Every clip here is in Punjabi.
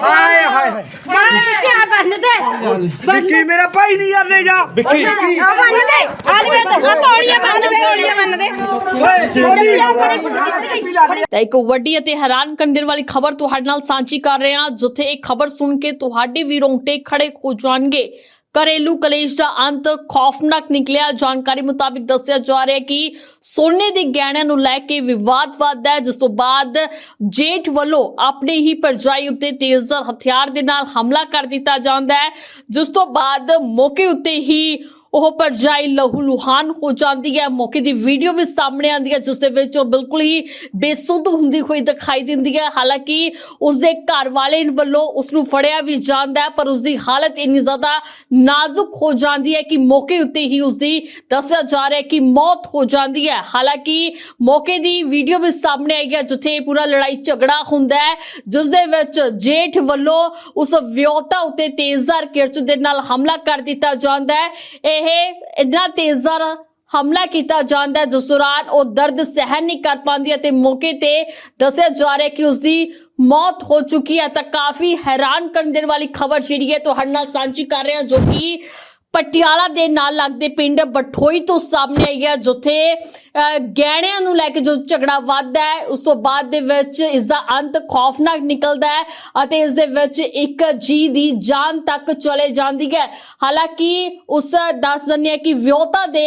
ਹਾਏ ਹਾਏ ਹਾਏ। ਕਿਆ ਬੰਨ ਦੇ ਵਿੱਕੀ ਮੇਰਾ ਭਾਈ ਨਹੀਂ ਯਾਰ ਲੈ ਜਾ। ਵਿੱਕੀ ਆ ਬੰਨ ਦੇ ਆ ਲੈ ਆ ਤੋੜੀਆਂ ਬੰਨ ਦੇ ਤੋੜੀਆਂ ਬੰਨ ਦੇ ਤਾਂ ਇੱਕ ਵੱਡੀ ਅਤੇ ਹੈਰਾਨ ਕਰਨ ਦੇਣ ਵਾਲੀ ਖਬਰ ਤੁਹਾਡੇ ਨਾਲ ਸਾਂਝੀ ਕਰ ਰਹੇ ਹਾਂ ਜਿੱਥੇ ਇਹ ਖਬਰ ਸੁਣ ਕੇ ਤੁਹਾਡੇ ਵੀ ਰੋਂਗਟੇ ਖੜੇ ਹੋ ਜਾਣਗੇ। ਘਰੇਲੂ ਕਲੇਸ਼ ਦਾ ਅੰਤ ਖੌਫਨਾਕ ਨਿਕਲਿਆ। ਜਾਣਕਾਰੀ ਮੁਤਾਬਿਕ ਦੱਸਿਆ ਜਾ ਰਿਹਾ ਹੈ ਕਿ ਸੋਨੇ ਦੇ ਗਹਿਣਿਆਂ ਨੂੰ ਲੈ ਕੇ ਵਿਵਾਦ ਵੱਧਦਾ ਹੈ, ਜਿਸ ਤੋਂ ਬਾਅਦ ਜੇਠ ਵੱਲੋਂ ਆਪਣੇ ਹੀ ਪਰਜਾਈ ਉੱਤੇ ਤੇਜ਼ਰ ਹਥਿਆਰ ਦੇ ਨਾਲ ਹਮਲਾ ਕਰ ਦਿੱਤਾ ਜਾਂਦਾ ਹੈ, ਜਿਸ ਤੋਂ ਬਾਅਦ ਮੌਕੇ ਉੱਤੇ ਹੀ ਉਹ ਪਰਜਾਈ ਲਹੂ ਲੁਹਾਨ ਹੋ ਜਾਂਦੀ ਹੈ। ਮੌਕੇ ਦੀ ਵੀਡੀਓ ਵੀ ਸਾਹਮਣੇ ਆਉਂਦੀ ਹੈ, ਜਿਸ ਦੇ ਵਿੱਚ ਉਹ ਬਿਲਕੁਲ ਹੀ ਬੇਸੁੱਧ ਹੁੰਦੀ ਹੋਈ ਦਿਖਾਈ ਦਿੰਦੀ ਹੈ। ਹਾਲਾਂਕਿ ਉਸ ਦੇ ਘਰ ਵਾਲੇ ਵੱਲੋਂ ਉਸ ਨੂੰ ਫੜਿਆ ਵੀ ਜਾਂਦਾ ਹੈ, ਪਰ ਉਸ ਦੀ ਹਾਲਤ ਇੰਨੀ ਜ਼ਿਆਦਾ ਨਾਜ਼ੁਕ ਹੋ ਜਾਂਦੀ ਹੈ ਕਿ ਮੌਕੇ ਉੱਤੇ ਹੀ ਉਸ ਦੀ ਦੱਸਿਆ ਜਾ ਰਿਹਾ ਹੈ ਕਿ ਮੌਤ ਹੋ ਜਾਂਦੀ ਹੈ। ਹਾਲਾਂਕਿ ਮੌਕੇ ਦੀ ਵੀਡੀਓ ਵੀ ਸਾਹਮਣੇ ਆਈ ਹੈ, ਜਿੱਥੇ ਪੂਰਾ ਲੜਾਈ ਝਗੜਾ ਹੁੰਦਾ ਹੈ, ਜਿਸ ਦੇ ਵਿੱਚ ਜੇਠ ਵੱਲੋਂ ਉਸ ਵਿਅਹਤਾ ਉੱਤੇ ਤੇਜ਼ਦਾਰ ਕਿਰਚ ਦੇ ਨਾਲ ਹਮਲਾ ਕਰ ਦਿੱਤਾ ਜਾਂਦਾ ਹੈ। ਇਹ ਇੰਨਾ ਤੇਜ਼ਧਾਰ ਹਮਲਾ ਕੀਤਾ ਜਾਂਦਾ ਹੈ, ਜਿਸ ਦੌਰਾਨ ਉਹ ਦਰਦ ਸਹਿਨ ਨਹੀਂ ਕਰ ਪਾਉਂਦੀ ਅਤੇ ਮੌਕੇ ਤੇ ਦੱਸਿਆ ਜਾ ਰਿਹਾ ਕਿ ਉਸ ਦੀ ਮੌਤ ਹੋ ਚੁੱਕੀ ਹੈ। ਤਾਂ ਕਾਫੀ ਹੈਰਾਨ ਕਰਨ ਦੇਣ ਵਾਲੀ ਖਬਰ ਜਿਹੜੀ ਹੈ, ਤੁਹਾਡੇ ਨਾਲ ਸਾਂਝੀ ਕਰ ਰਹੇ ਹਾਂ, ਜੋ ਕਿ ਪਟਿਆਲਾ ਦੇ ਨਾਲ ਲੱਗਦੇ ਪਿੰਡ ਬਠੋਈ ਤੋਂ ਸਾਹਮਣੇ ਆਈ ਹੈ ਜਿੱਥੇ ਅਹ, ਗਹਿਣਿਆਂ ਨੂੰ ਲੈ ਕੇ ਜੋ ਝਗੜਾ ਵੱਧਦਾ ਹੈ ਉਸ ਤੋਂ ਬਾਅਦ ਦੇ ਵਿੱਚ ਇਸ ਦਾ ਅੰਤ ਖੌਫਨਾਕ ਨਿਕਲਦਾ ਹੈ ਅਤੇ ਇਸ ਦੇ ਵਿੱਚ ਇੱਕ ਜੀ ਦੀ ਜਾਨ ਤੱਕ ਚਲੇ ਜਾਂਦੀ ਹੈ। ਹਾਲਾਂਕਿ ਉਸ ਦੱਸ ਦਿੰਦੇ ਆ ਕਿ ਵਿਆਹੁਤਾ ਦੇ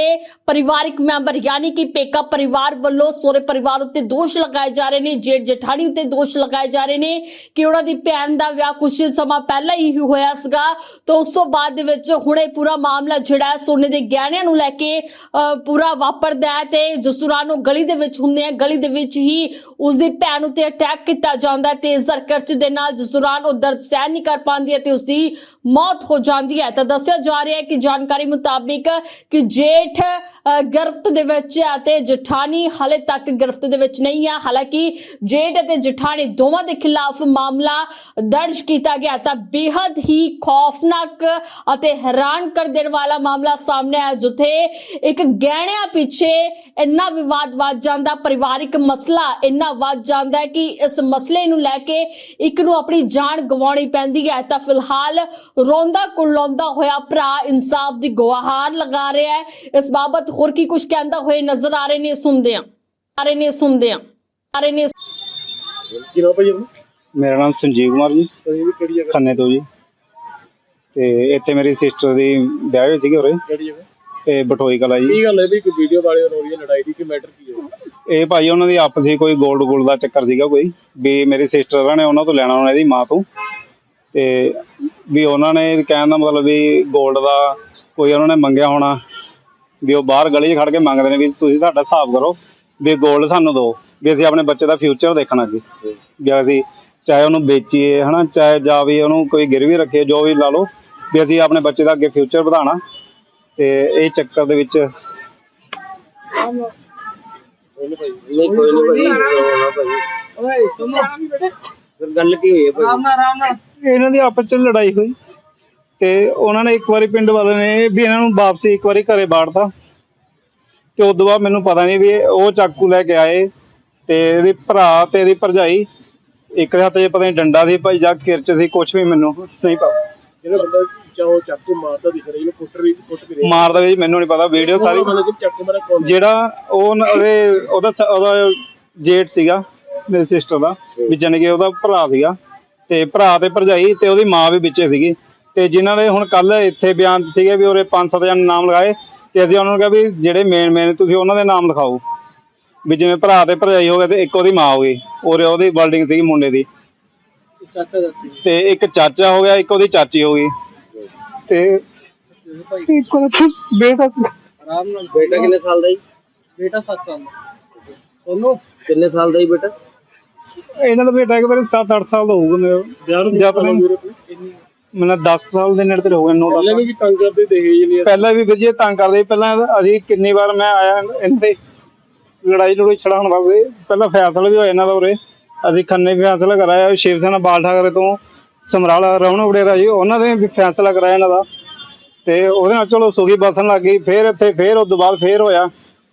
ਪਰਿਵਾਰਿਕ ਮੈਂਬਰ ਯਾਨੀ ਕਿ ਪੇਕਾ ਪਰਿਵਾਰ ਵੱਲੋਂ ਸੋਰੇ ਪਰਿਵਾਰ ਉੱਤੇ ਦੋਸ਼ ਲਗਾਏ ਜਾ ਰਹੇ ਨੇ ਜੇਠ ਜਠਾਣੀ ਉੱਤੇ ਦੋਸ਼ ਲਗਾਏ ਜਾ ਰਹੇ ਨੇ ਕਿ ਉਹਨਾਂ ਦੀ ਭੈਣ ਦਾ ਵਿਆਹ ਕੁਝ ਸਮਾਂ ਪਹਿਲਾਂ ਹੀ ਹੋਇਆ ਸੀਗਾ। ਤਾਂ ਉਸ ਤੋਂ ਬਾਅਦ ਦੇ ਵਿੱਚ ਹੁਣੇ ਪੂਰਾ ਮਾਮਲਾ ਜਿਹੜਾ ਸੋਨੇ ਦੇ ਗਹਿਣਿਆਂ ਨੂੰ ਲੈ ਕੇ ਅਹ, ਪੂਰਾ ਵਾਪਰਦਾ ਹੈ ਤੇ ਜਿਸ ਦੌਰਾਨ ਉਹ ਗਲੀ ਦੇ ਵਿੱਚ ਹੁੰਦੇ ਆ ਗਲੀ ਦੇ ਵਿੱਚ ਹੀ ਉਸ ਦੀ ਭੈਣ ਉੱਤੇ ਅਟੈਕ ਕੀਤਾ ਜਾਂਦਾ ਹੈ ਤੇਜ਼ ਕਰਚ ਦੇ ਨਾਲ ਜਿਸ ਉਹ ਦਰਦ ਸਹਿਨ ਨਹੀਂ ਕਰ ਪਾਉਂਦੀ ਹੈ ਤੇ ਉਸ ਦੀ ਮੌਤ ਹੋ ਜਾਂਦੀ ਹੈ। ਤਾਂ ਦੱਸਿਆ ਜਾ ਰਿਹਾ ਹੈ ਕਿ ਜਾਣਕਾਰੀ ਮੁਤਾਬਿਕ ਕਿ ਜੇਠ ਅਹ, ਗ੍ਰਿਫਤ ਦੇ ਵਿੱਚ ਹੈ ਅਤੇ ਜਠਾਣੀ ਹਾਲੇ ਤੱਕ ਗ੍ਰਿਫਤ ਦੇ ਵਿੱਚ ਨਹੀਂ ਹੈ। ਹਾਲਾਂਕਿ ਜੇਠ ਅਤੇ ਜਠਾਣੀ ਦੋਵਾਂ ਦੇ ਖਿਲਾਫ ਮਾਮਲਾ ਦਰਜ ਕੀਤਾ ਗਿਆ ਤਾਂ ਬੇहद ਹੀ ਖੌਫਨਾਕ ਅਤੇ ਹੈਰਾਨ ਕਰ ਦੇਣ ਵਾਲਾ ਮਾਮਲਾ ਸਾਹਮਣੇ ਆਇਆ ਜਿੱਥੇ ਇੱਕ ਗਹਿਣਿਆਂ ਪਿੱਛੇ ਇੰਨਾ ਵਿਵਾਦ ਵੱਧ ਜਾਂਦਾ ਪਰਿਵਾਰਿਕ ਮਸਲਾ ਇੰਨਾ ਵੱਧ ਜਾਂਦਾ ਹੈ ਕਿ ਇਸ ਮਸਲੇ ਨੂੰ ਲੈ ਕੇ ਇੱਕ ਨੂੰ ਆਪਣੀ ਜਾਨ ਗਵਾਉਣੀ ਪੈਂਦੀ ਹੈ। ਤਾਂ ਫਿਲਹਾਲ ਰੋਂਦਾ ਕੁਰਲਾਉਂਦਾ ਹੋਇਆ ਭਰਾ ਇਨਸਾਫ ਦੀ ਗੁਹਾਰ ਲਗਾ ਰਿਹਾ ਹੈ। ਇਸ ਬਾਬਤ ਹੋਰ ਕੀ ਕੁਝ ਕਹਿੰਦਾ ਹੋਏ ਨਜ਼ਰ ਆ ਰਹੇ ਨੇ ਸੁਣਦੇ ਹਾਂ ਆ ਰਹੇ ਨੇ ਸੁਣਦੇ ਹਾਂ ਆ ਰਹੇ ਨੇ। ਕੀ ਨਾਮ ਭਾਈ ਆਪਣਾ? ਮੇਰਾ ਨਾਮ ਸੰਜੀਵ ਕੁਮਾਰ ਜੀ। ਸਹੀ ਵੀ ਕਿਹੜੀ ਜਗ੍ਹਾ? ਖੰਨੇ ਤੋਂ ਜੀ। ਤੇ ਇੱਥੇ ਮੇਰੀ ਸਿਸਟਰ ਦੀ ਵਿਆਹ ਹੋਈ ਸੀਗੀ ਉਰੇ। ਤੇ ਬਟੋਈ ਕਲਾ ਜੀ। ਕੀ ਗੱਲ ਹੈ ਵੀ ਕੋਈ ਵੀਡੀਓ ਵਾਲੇ ਹੋ ਰਹੀ ਲੜਾਈ ਦੀ ਕੀ ਮੈਟਰ ਕੀ ਹੈ? ਇਹ ਭਾਈ ਉਹਨਾਂ ਦੀ ਆਪਸੀ ਕੋਈ ਗੋਲਡ ਗੋਲਡ ਦਾ ਟੱਕਰ ਸੀਗਾ ਕੋਈ ਵੀ ਮੇਰੀ ਸਿਸਟਰ ਨੇ ਉਹਨਾਂ ਤੋਂ ਲੈਣਾ ਉਹਨਾਂ ਦੀ ਮਾਂ ਤੋਂ। ਤੇ ਵੀ ਉਹਨਾਂ ਨੇ ਕਹਿਣ ਦਾ ਮਤਲਬ ਵੀ ਗੋਲਡ ਦਾ ਕੋਈ ਉਹਨਾਂ ਨੇ ਮੰਗਿਆ ਹੋਣਾ ਵੀ ਉਹ ਬਾਹਰ ਗਲੀ 'ਚ ਖੜ ਕੇ ਮੰਗਦੇ ਨੇ ਵੀ ਤੁਸੀਂ ਸਾਡਾ ਹਿਸਾਬ ਕਰੋ ਵੀ ਗੋਲਡ ਸਾਨੂੰ ਦਿਓ ਵੀ ਅਸੀਂ ਆਪਣੇ ਬੱਚੇ ਦਾ ਫਿਊਚਰ ਦੇਖਣਾ ਜੀ ਵੀ ਅਸੀਂ ਚਾਹੇ ਉਹਨੂੰ ਵੇਚੀਏ ਹਨਾ ਚਾਹੇ ਜਾਂ ਵੀ ਉਹਨੂੰ ਕੋਈ ਗਿਰਵੀ ਰੱਖੀਏ ਜੋ ਵੀ ਲਾ ਲਓ ਵੀ ਅਸੀਂ ਆਪਣੇ ਬੱਚੇ ਦਾ ਅੱਗੇ ਫਿਊਚਰ ਵਧਾਉਣਾ। ਤੇ ਇਹ ਚੱਕਰ ਦੇ ਵਿੱਚ ਕੋਈ ਨਹੀਂ ਭਾਈ ਨਹੀਂ ਕੋਈ ਨਹੀਂ ਭਾਈ। ਫਿਰ ਗੱਲ ਕੀ ਹੋਈ ਹੈ ਭਾਈ? ਇਹਨਾਂ ਦੀ ਆਪਸ ਚ ਲੜਾਈ ਹੋਈ ਤੇ ਉਹਨਾਂ ਨੇ ਇੱਕ ਵਾਰੀ ਪਿੰਡ ਵਾਲੇ ਨੇ ਵੀ ਇਹਨਾਂ ਨੂੰ ਵਾਪਸੀ ਇੱਕ ਵਾਰੀ ਘਰੇ ਬਾੜਤਾ। ਤੇ ਉਦੋਂ ਬਾਅਦ ਮੈਨੂੰ ਪਤਾ ਨਹੀਂ ਵੀ ਇਹ- ਉਹ ਚਾਕੂ ਲੈ ਕੇ ਆਏ ਤੇ ਇਹਦੀ ਭਰਾ ਤੇ ਇਹਦੀ ਭਰਜਾਈ ਇੱਕ ਦੇ ਹੱਥ 'ਚ ਪਤਾ ਨਹੀਂ ਡੰਡਾ ਸੀ ਭਾਈ ਜਾਂ ਕਿਰਚ ਸੀ ਕੁਝ ਵੀ ਮੈਨੂੰ ਨਹੀਂ ਪਤਾ। ਜਿਹੜਾ ਬੰਦਾ ਚਾਹੋ ਚਾਕੂ ਮਾਰਦਾ ਦਿਖ ਰਿਹਾ ਇਹਨੂੰ ਕੁੱਟ ਵੀ ਕੁੱਟ ਵੀ ਰਿਹਾ। ਮਾਰਦਾ ਵੀ ਮੈਨੂੰ ਨਹੀਂ ਪਤਾ ਵੀਡੀਓ ਸਾਰੀ ਮਤਲਬ ਕਿ ਚਾਕੂ ਮਾਰਾ ਕੌਣ ਜਿਹੜਾ ਉਹ ਨ- ਉਹਦੇ ਉਹਦਾ ਸ- ਉਹਦਾ ਜੇਠ ਸੀਗਾ ਮੇਰੀ ਸਿਸਟਰ ਦਾ ਵੀ ਜਾਣੀ ਕਿ ਉਹਦਾ ਭਰਾ ਸੀਗਾ। ਤੇ ਭਰਾ ਤੇ ਭਰਜਾਈ ਤੇ ਉਹਦੀ ਮਾਂ ਵੀ ਵਿੱਚੇ ਸੀਗੀ। ਤੇ ਜਿਨ੍ਹਾਂ ਨੇ ਹੁਣ ਕੱਲ ਇੱਥੇ ਬਿਆਨ ਸੀਗੇ ਵੀ ਸੱਤ ਜਣ ਨਾਮ ਲਗਾਏ। ਤੇ ਅਸੀਂ ਉਹਨਾਂ ਨੂੰ ਕਿਹਾ ਵੀ ਜਿਹੜੇ ਮੇਨ ਮੇਨ ਤੁਸੀਂ ਉਹਨਾਂ ਦੇ ਨਾਮ ਲਿਖਾਓ। ਵੀ ਜਿਵੇਂ ਭਰਾ ਤੇ ਭਰਜਾਈ ਹੋ ਗਏ ਤੇ ਇੱਕ ਉਹਦੀ ਮਾਂ ਹੋ ਗਈ। ਔਰ ਉਹਦੀ ਬਿਲਡਿੰਗ ਸੀਗੀ ਮੁੰਡੇ ਦੀ। ਚਾਚਾ ਜਾਂਦੀ ਤੇ ਇੱਕ ਚਾਚਾ ਹੋ ਗਿਆ ਇੱਕ ਉਹਦੀ ਚਾਚੀ ਹੋ ਗਈ। ਤੇ ਇੱਕ ਉਹਦਾ ਬੇਟਾ। ਆਰਾਮ ਨਾਲ। ਬੇਟਾ ਕਿੰਨੇ ਸਾਲ ਦਾ ਜੀ? ਬੇਟਾ 7 ਸਾਲ ਦਾ। ਉਹਨੂੰ ਕਿੰਨੇ ਸਾਲ ਦਾ ਜੀ ਬੇਟਾ? ਇਹਨਾਂ ਦਾ ਬੇਟਾ ਇੱਕ ਵਾਰੀ 7-8 ਸਾਲ ਦਾ ਹੋਊਗਾ ਮੇਰਾ। ਜਾਂ ਇੰਨੀ ਮੈਨੂੰ 10 ਸਾਲ ਦੇ ਨੇੜੇ ਤੇ ਹੋ ਗਏ 9 ਪਹਿਲਾਂ ਵੀ ਤੰਗ ਕਰਦੇ ਦੇਹੇਜ ਨਹੀਂ। ਪਹਿਲਾਂ ਵੀ ਵਿਜੇ ਤੰਗ ਕਰਦੇ ਸੀ। ਪਹਿਲਾਂ ਅਸੀਂ ਕਿੰਨੀ ਵਾਰ ਮੈਂ ਆਇਆ ਇਹਨਾਂ ਦੇ ਲੜਾਈ ਲੜੂਈ ਛੜਾਉਣ ਵਾਸਤੇ। ਪਹਿਲਾਂ ਫੈਸਲਾ ਵੀ ਹੋਇਆ ਇਹਨਾਂ ਦਾ ਉਰੇ। ਅਸੀਂ ਖੰਨੇ ਵੀ ਫੈਸਲਾ ਕਰਾਇਆ ਸ਼ਿਵ ਸੈਨਾ ਬਾਲ ਠਾਕਰੇ ਤੋਂ ਸਮਰਾਲਾ, ਰਮਨ ਵਡੇਰਾ ਜੀ, ਉਹਨਾਂ ਦੇ ਵੀ ਫੈਸਲਾ ਕਰਾਇਆ ਇਹਨਾਂ ਦਾ। ਤੇ ਉਹਦੇ ਨਾਲ ਚਲੋ ਸੁਖੀ ਬਸਣ ਲੱਗ ਗਈ, ਫਿਰ ਇੱਥੇ ਫਿਰ ਉਸ ਤੋਂ ਫਿਰ ਹੋਇਆ।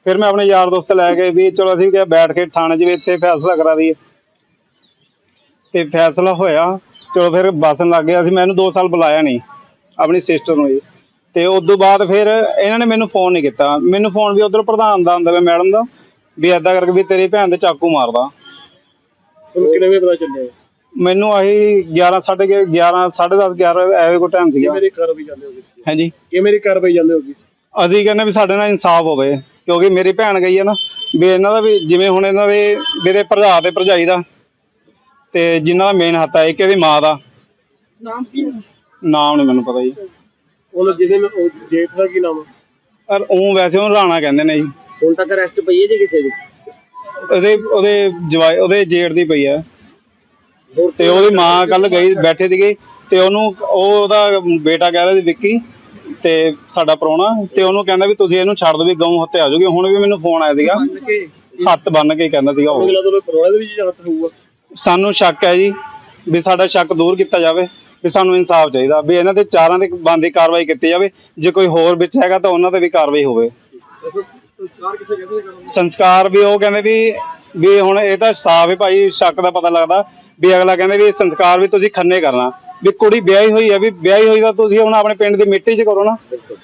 ਫਿਰ ਮੈਂ ਆਪਣੇ ਯਾਰ ਦੋਸਤ ਲੈ ਕੇ ਵੀ ਚਲੋ ਅਸੀਂ ਕਿਹਾ ਬੈਠ ਕੇ ਥਾਣੇ 'ਚ ਵੀ ਇੱਥੇ ਫੈਸਲਾ ਕਰਾ ਦਈਏ। ਤੇ ਫੈਸਲਾ ਹੋਇਆ, ਚਲੋ ਫਿਰ ਬਸਣ ਲੱਗ ਗਿਆ। ਸੀ ਮੈਨੂੰ 2 ਸਾਲ ਬੁਲਾਇਆ ਨਹੀਂ, ਆਪਣੀ ਸਿਸਟਰ ਨੂੰ ਜੀ। ਤੇ ਉਸ ਤੋਂ ਬਾਅਦ ਫਿਰ ਇਹਨਾਂ ਨੇ ਮੈਨੂੰ ਫੋਨ ਨਹੀਂ ਕੀਤਾ। ਮੈਨੂੰ ਫੋਨ ਵੀ ਉਧਰ ਪ੍ਰਧਾਨ ਦਾ ਆਉਂਦਾ ਵਾ ਮੈਡਮ ਦਾ, ਵੀ ਏਦਾਂ ਕਰਕੇ ਵੀ ਤੇਰੀ ਭੈਣ ਦੇ ਚਾਕੂ ਮਾਰਦਾ। ਤੁਹਾਨੂੰ ਕਿਵੇਂ ਵੀ ਪਤਾ ਚੱਲਿਆ? ਮੈਨੂੰ ਆਹੀ 11 ਸਾਢੇ ਕੁ 11 10:30 11 ਐਵੇਂ ਕੋ ਟਾਈਮ ਸੀਗਾ। ਮੇਰੀ ਕਾਰਵਾਈ ਜਾਂਦੇ ਹੋਗੇ ਹਾਂਜੀ। ਕਿ ਮੇਰੀ ਕਾਰਵਾਈ ਜਾਂਦੇ ਹੋਗੇ ਅਸੀਂ ਕਹਿੰਦੇ ਵੀ ਸਾਡੇ ਨਾਲ ਇਨਸਾਫ ਹੋਵੇ ਕਿਉਂਕਿ ਮੇਰੀ ਭੈਣ ਗਈ ਹੈ ਨਾ ਵੀ ਇਹਨਾਂ ਦਾ ਵੀ ਜਿਵੇਂ ਹੁਣ ਇਹਨਾਂ ਦੇ ਮੇਰੇ ਭਰਾ ਤੇ ਭਰਜਾਈ ਦਾ ਤੇ ਜਿਨ੍ਹਾਂ ਦਾ ਮੇਨ ਹੱਥ ਹੈ ਇੱਕ ਇਹਦੀ ਮਾਂ ਦਾ। ਨਾਮ ਕੀ ਨਾਮ ਨਹੀਂ ਮੈਨੂੰ ਪਤਾ ਜੀ। ਉਹ ਜਿਹਦੇ ਨਾਲ ਉਹ ਜੇਠ ਦਾ ਕੀ ਨਾਮ ਹੈ? ਪਰ ਉਹ ਵੈਸੇ ਉਹਨੂੰ ਰਾਣਾ ਕਹਿੰਦੇ ਨੇ ਜੀ। ਹੁਣ ਤੱਕ ਅਰੈਸਟ ਪਈ ਹੈ ਜੀ ਕਿਸੇ ਦੀ? ਉਹਦੇ ਉਹਦੇ ਜਵਾਈ ਉਹਦੇ ਜੇੜ ਦੀ ਪਈ ਹੋਰ ਤੇ ਉਹਦੀ ਮਾਂ ਕੱਲ ਗਈ ਬੈਠੇ ਸੀਗੇ ਤੇ ਉਹਨੂੰ ਉਹ ਉਹਦਾ ਬੇਟਾ ਕਹਿ ਰਿਹਾ ਸੀ ਵਿੱਕੀ ਤੇ ਸਾਡਾ ਪ੍ਰਾਹੁਣਾ ਤੇ ਉਹਨੂੰ ਕਹਿੰਦਾ ਵੀ ਤੁਸੀਂ ਇਹਨੂੰ ਛੱਡ ਦਿਓ ਵੀ ਗਊ ਹੱਤੇ ਆ ਜਾਊਗੀ। ਹੁਣ ਵੀ ਮੈਨੂੰ ਫੋਨ ਆਇਆ ਸੀਗਾ। ਹੱਥ ਬੰਨ ਕੇ ਕਹਿੰਦਾ ਸੀਗਾ ਉਹ। ਅਗਲਾ ਤੋਂ ਪਰਵਾਹ ਦੇ ਵਿੱਚ ਹੱਥ ਹੋਊਗਾ ਸਾਨੂੰ ਸ਼ੱਕ ਹੈ ਜੀ ਵੀ ਸਾਡਾ ਸ਼ੱਕ ਦੂਰ ਕੀਤਾ ਜਾਵੇ ਵੀ ਸਾਨੂੰ ਇਨਸਾਫ ਚਾਹੀਦਾ ਵੀ ਇਹਨਾਂ ਤੇ ਚਾਰਾਂ ਦੇ ਬੰਦੀ ਕਾਰਵਾਈ ਕੀਤੀ ਜਾਵੇ। ਜੇ ਕੋਈ ਹੋਰ ਵਿੱਚ ਹੈਗਾ ਤਾਂ ਉਹਨਾਂ ਤੇ ਵੀ ਕਾਰਵਾਈ ਹੋਵੇ। ਸੰਸਕਾਰ ਵੀ ਉਹ ਕਹਿੰਦੇ ਵੀ ਵੀ ਹੁਣ ਇਹ ਤਾਂ ਸਾਫ਼ ਹੈ ਭਾਈ ਸ਼ੱਕ ਦਾ ਪਤਾ ਲੱਗਦਾ। ਵੀ ਅਗਲਾ ਕਹਿੰਦੇ ਵੀ ਸੰਸਕਾਰ ਵੀ ਤੁਸੀਂ ਖੰਨੇ ਕਰਨਾ। ਵੀ ਕੁੜੀ ਵਿਆਹੀ ਹੋਈ ਹੈ ਵੀ ਵਿਆਹੀ ਹੋਈ ਤਾਂ ਤੁਸੀਂ ਹੁਣ ਆਪਣੇ ਪਿੰਡ ਦੀ ਮਿੱਟੀ 'ਚ ਕਰੋ ਨਾ। ਬਿਲਕੁਲ।